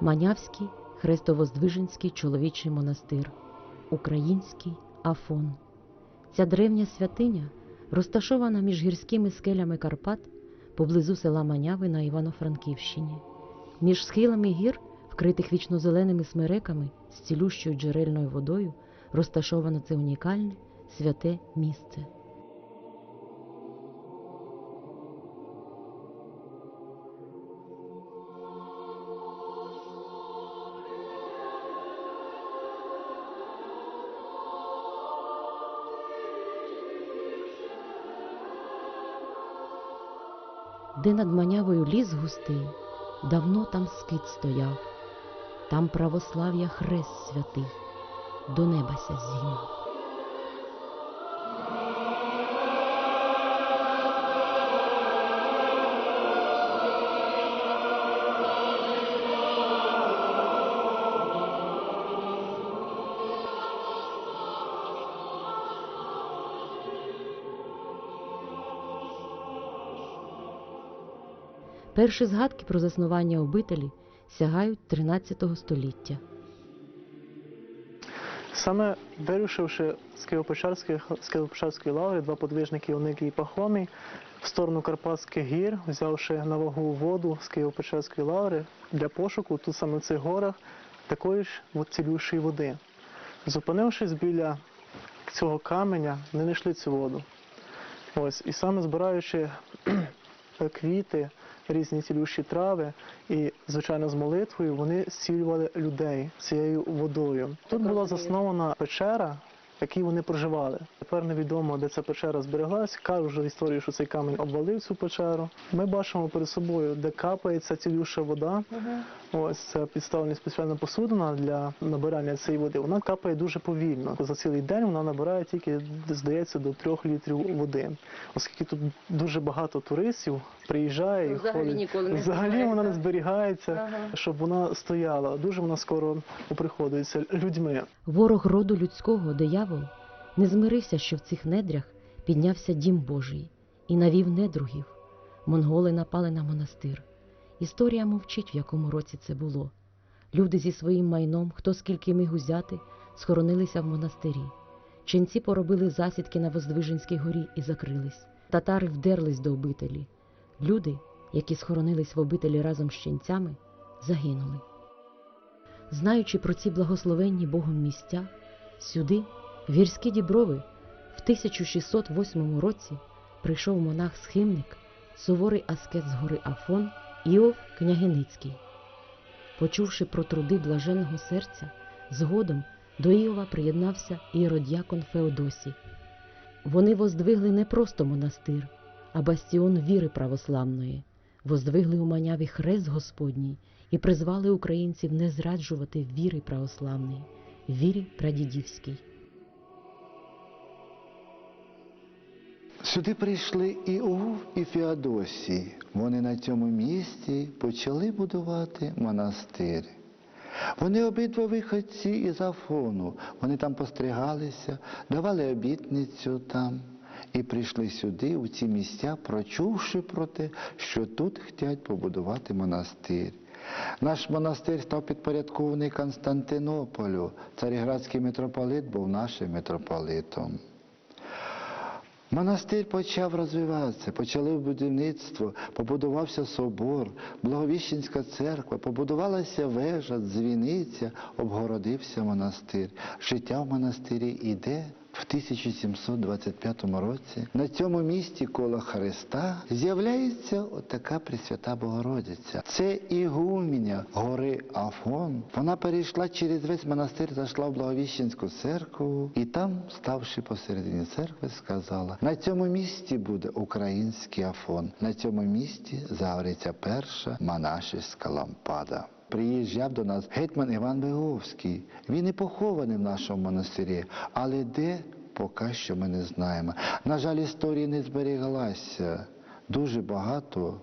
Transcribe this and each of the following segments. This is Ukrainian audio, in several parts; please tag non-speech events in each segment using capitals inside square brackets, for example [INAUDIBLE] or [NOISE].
Манявський Хрестовоздвиженський чоловічий монастир, Український Афон. Ця древня святиня розташована між гірськими скелями Карпат поблизу села Маняви на Івано-Франківщині. Між схилами гір, вкритих вічнозеленими смереками з цілющою джерельною водою, розташовано це унікальне святе місце. Де над манявою ліс густий, давно там скит стояв, там православ'я хрест святий, до неба ся зігнув. Перші згадки про заснування обителі сягають 13 століття. Саме вирушивши з Києво-Печерської, лаври, два подвижники Оникій і Пахомій в сторону Карпатських гір, взявши на вагу воду з Києво-Печерської лаври для пошуку тут саме в цих горах такої ж цілющої води. Зупинившись біля цього каменя, вони знайшли цю воду. Ось, і саме збираючи [CLEARS THROAT] квіти, різні цілющі трави, і, звичайно, з молитвою вони зцілювали людей цією водою. Тут була заснована печера, в якій вони проживали. Тепер невідомо, де ця печера збереглась. Кажуть вже історію, що цей камінь обвалив цю печеру. Ми бачимо перед собою, де капається цілюща вода. Ось це підставлена спеціальна посудина для набирання цієї води. Вона капає дуже повільно. За цілий день вона набирає тільки, здається, до трьох літрів води. Оскільки тут дуже багато туристів приїжджає і Взагалі ходить. ніколи не Взагалі вона не зберігається, Ага. щоб вона стояла. Дуже вона скоро оприходується людьми. Ворог роду людського, диявол, не змирився, що в цих недрях піднявся дім Божий і навів недругів. Монголи напали на монастир. Історія мовчить, в якому році це було. Люди зі своїм майном, хто скільки міг узяти, схоронилися в монастирі. Ченці поробили засідки на Воздвиженській горі і закрились. Татари вдерлись до обителі. Люди, які схоронились в обителі разом з ченцями, загинули. Знаючи про ці благословенні Богом місця, сюди, гірські діброви, в 1608 році прийшов монах-схимник, суворий аскет з гори Афон Іов Княгиницький. Почувши про труди блаженного серця, згодом до Іова приєднався іродіакон Феодосій. Вони воздвигли не просто монастир, а бастіон віри православної, воздвигли у маняві хрест Господній і призвали українців не зраджувати віри православної, вірі прадідівській. Сюди прийшли Іов і Феодосій. Вони на цьому місці почали будувати монастир. Вони обидва виходці із Афону. Вони там постригалися, давали обітницю там і прийшли сюди, у ці місця, прочувши про те, що тут хочуть побудувати монастир. Наш монастир став підпорядкований Константинополю. Царіградський митрополит був нашим митрополитом. Монастир почав розвиватися, почали будівництво, побудувався собор, Благовіщенська церква, побудувалася вежа, дзвіниця, обгородився монастир. Життя в монастирі йде в 1725 році. На цьому місці коло Христа з'являється отака Пресвята Богородиця. Це ігуменя гори Афон. Вона перейшла через весь монастир, зайшла в Благовіщенську церкву і там, ставши посередині церкви, сказала: на цьому місці буде український Афон. На цьому місці загориться перша монашеська лампада. Приїжджав до нас гетьман Іван Виговський. Він і похований в нашому монастирі, але де поки що ми не знаємо. На жаль, історії не зберіглася. Дуже багато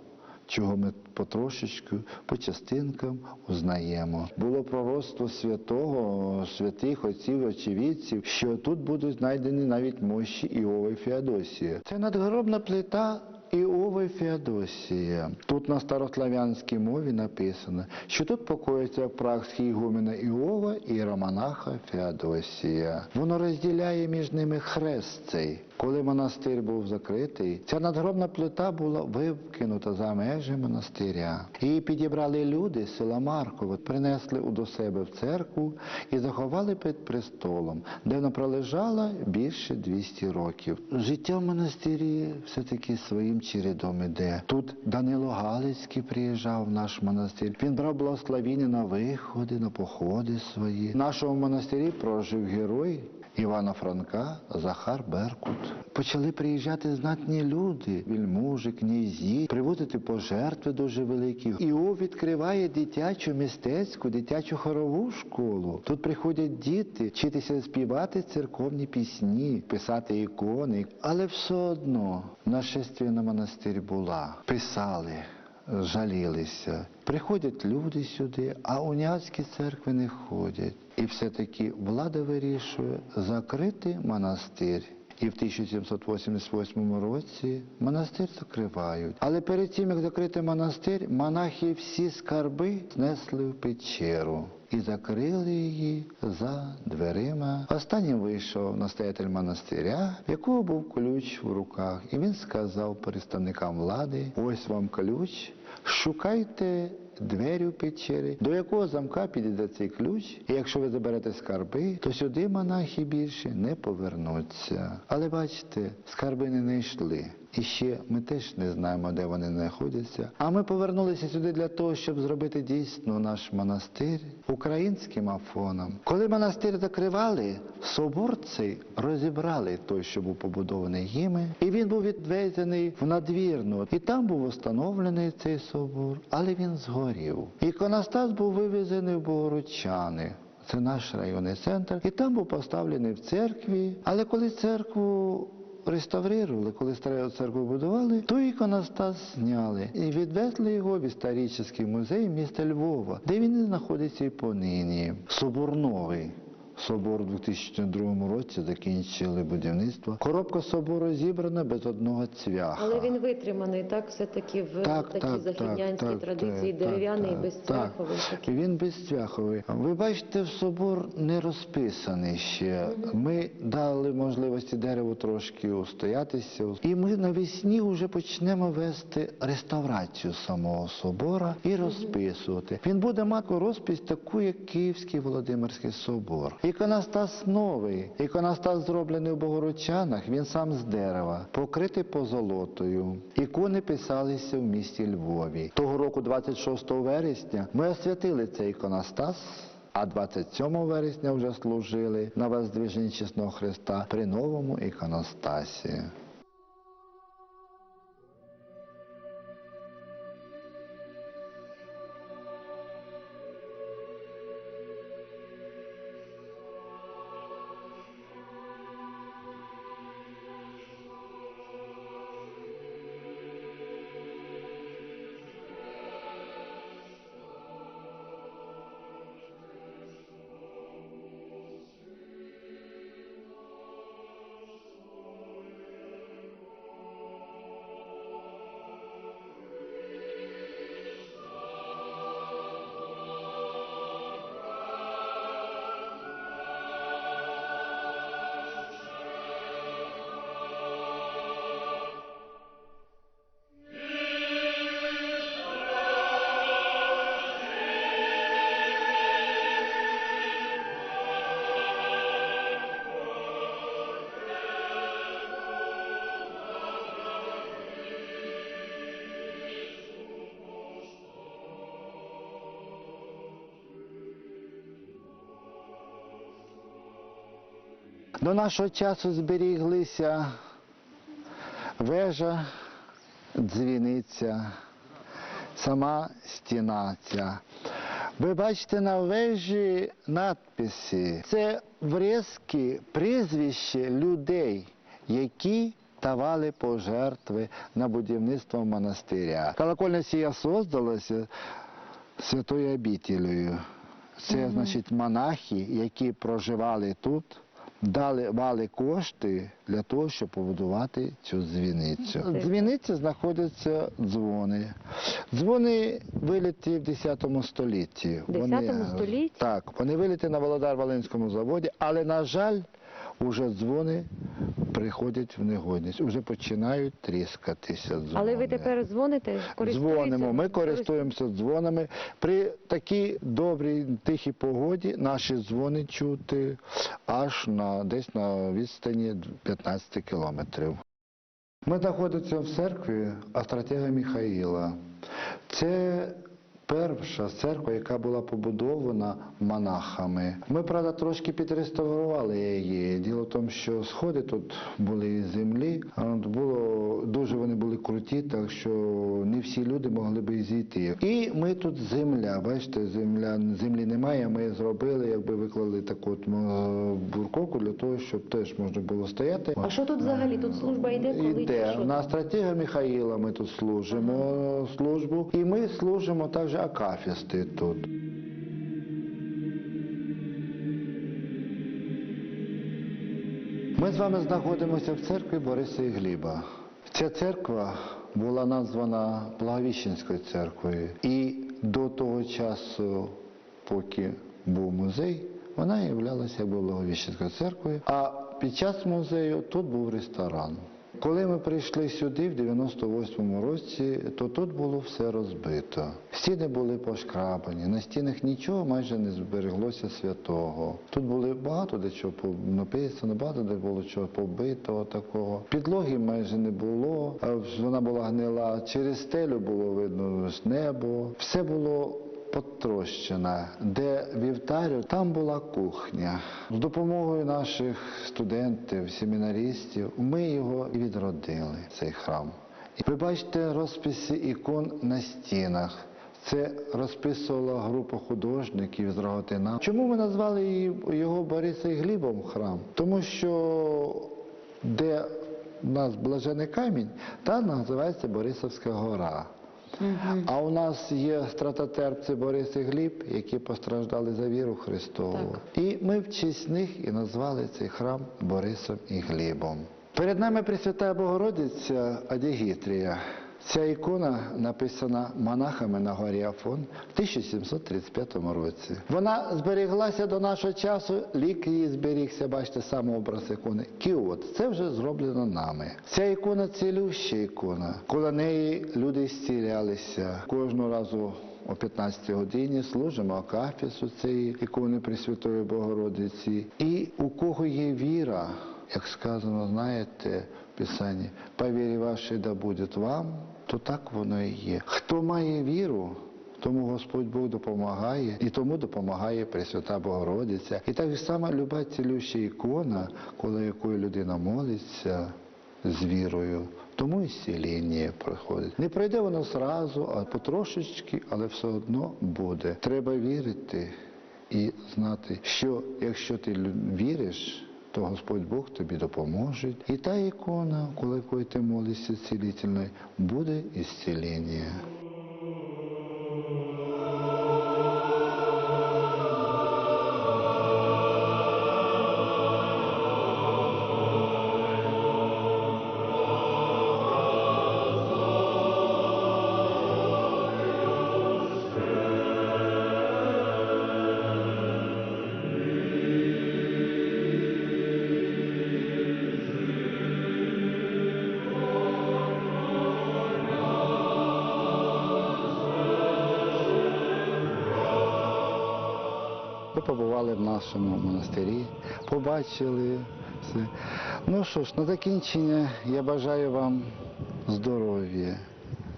чого ми потрошечку, по частинкам узнаємо. Було пророцтво святого, святих отців, очевидців, що тут будуть знайдені навіть мощі Іова і Феодосія. Це надгробна плита Іова Іова Феодосія. Тут на старослав'янській мові написано, що тут покоїться прагський ігумена Іова і іеромонаха Феодосія. Воно розділяє між ними хрест цей. Коли монастир був закритий, ця надгробна плита була викинута за межі монастиря. Її підібрали люди з села Марково, принесли до себе в церкву і заховали під престолом, де вона пролежала більше 200 років. Життя в монастирі все-таки своїм чередом іде. Тут Данило Галицький приїжджав в наш монастир. Він брав благословіння на виходи, на походи свої. В нашому монастирі прожив герой. Івана Франка, Захар Беркут. Почали приїжджати знатні люди, вільмужі, князі, привозити пожертви дуже великі. Іов відкриває дитячу мистецьку, дитячу хорову школу. Тут приходять діти вчитися співати церковні пісні, писати ікони. Але все одно нашествие на монастир була. Писали жалілися. Приходять люди сюди, а уніатські церкви не ходять. І все-таки влада вирішує закрити монастир. І в 1788 році монастир закривають. Але перед тим, як закрити монастир, монахи всі скарби знесли в печеру і закрили її за дверима. Останнім вийшов настоятель монастиря, в якого був ключ в руках. І він сказав представникам влади: ось вам ключ, шукайте двері в печері, до якого замка підійде цей ключ, і якщо ви заберете скарби, то сюди монахи більше не повернуться. Але бачите, скарби не знайшли. І ще ми теж не знаємо, де вони знаходяться. А ми повернулися сюди для того, щоб зробити дійсно наш монастир українським афоном. Коли монастир закривали, собор цей розібрали той, що був побудований їми, і він був відвезений в надвірну. І там був встановлений цей собор, але він згорів. Іконостас був вивезений в Богородчани. Це наш районний центр. І там був поставлений в церкві. Але коли церкву реставрували, коли стару церкву будували, то іконостас зняли і відвезли його в історичний музей міста Львова, де він і знаходиться і понині. Собор новий. Собор у 2002 році закінчили будівництво. Коробка собору зібрана без одного цвяха. Але він витриманий, так, все-таки в такій західнянській традиції, дерев'яний, так, безцвяховий. Так. такий. Він безцвяховий. Ви бачите, в собор не розписаний ще. Ми дали можливості дереву трошки устоятися. І ми навесні вже почнемо вести реставрацію самого собора і розписувати. Він буде мати розпис таку, як Київський Володимирський собор. Іконостас новий. Іконостас зроблений у Богородчанах, він сам з дерева, покритий позолотою. Ікони писалися в місті Львові. Того року, 26 вересня, ми освятили цей іконостас. А 27 вересня вже служили на воздвиженні чесного Христа при новому іконостасі. До нашого часу зберіглися вежа, дзвіниця, сама стіна ця. Ви бачите на вежі надписи. Це врізки, прізвище людей, які давали пожертви на будівництво монастиря. Колокольня сія создалася святою обітелею. Це, значить, монахи, які проживали тут, дали мали кошти для того, щоб побудувати цю дзвіницю. В дзвіниці знаходяться дзвони. Дзвони виліті в 10 столітті. В 10 столітті? Так, вони виліті на Володар-Волинському заводі, але, на жаль, уже дзвони приходять в негодність, уже починають тріскатися дзвони. Але ви тепер дзвоните. Дзвонимо, ми користуємося дзвонами. При такій добрій тихій погоді наші дзвони чути аж на десь на відстані 15 кілометрів. Ми знаходимося в церкві Астратега Міхаїла. Це перша церква, яка була побудована монахами. Ми, правда, трошки підреставрували її. Діло в тому, що сходи тут були землі, а було дуже вони були круті, так що не всі люди могли би зійти. І ми тут земля. Бачите, земля землі немає. Ми зробили, якби виклали таку от, бурковку для того, щоб теж можна було стояти. А що тут взагалі? Тут служба йде, коли Іде. На стратега Михаїла ми тут служимо службу. І ми служимо також акафісти тут. Ми з вами знаходимося в церкві Бориса і Гліба. Ця церква була названа Благовіщенською церквою. І до того часу, поки був музей, вона являлася Благовіщенською церквою. А під час музею тут був ресторан. Коли ми прийшли сюди в 98-му році, то тут було все розбито. Стіни були пошкрабані, на стінах нічого майже не збереглося святого. Тут були багато де чого написано, багато де було чого побитого такого. Підлоги майже не було, вона була гнила. Через стелю було видно небо. Все було потрощена, де вівтарю, там була кухня. З допомогою наших студентів, семінаристів, ми його відродили, цей храм. Ви бачите розписи ікон на стінах. Це розписувала група художників з Роготина. Чому ми назвали його Бориса і Глібом храм? Тому що де у нас блажений камінь, там називається Борисовська гора. А у нас є стратотерпці Борис і Гліб, які постраждали за віру Христову. І ми в честь них і назвали цей храм Борисом і Глібом. Перед нами Пресвятая Богородиця Адігітрія. Ця ікона написана монахами на горі Афон в 1735 році. Вона зберіглася до нашого часу, лік її зберігся, бачите, сам образ ікони. Кіот, це вже зроблено нами. Ця ікона цілюща ікона. Коло неї люди зцілялися. Кожного разу о 15 годині служимо акафісу цієї ікони Пресвятої Богородиці. І у кого є віра, як сказано, знаєте, Писанні, по вірі вашій да буде вам, то так воно і є. Хто має віру, тому Господь Бог допомагає, і тому допомагає Пресвята Богородиця. І так само люба цілюща ікона, коли якою людина молиться з вірою, тому і зціління приходить. Не пройде воно зразу, а потрошечки, але все одно буде. Треба вірити і знати, що якщо ти віриш, то Господь Бог тобі допоможе. І та ікона, коли ти молишся цілительною, буде ісцілення. Побували в нашому монастирі, побачили все. Ну що ж, на закінчення я бажаю вам здоров'я,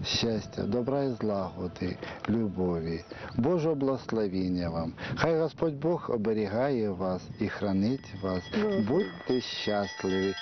щастя, добра і злагоди, любові, Божого благословіння вам. Хай Господь Бог оберігає вас і хранить вас. Будьте щасливі.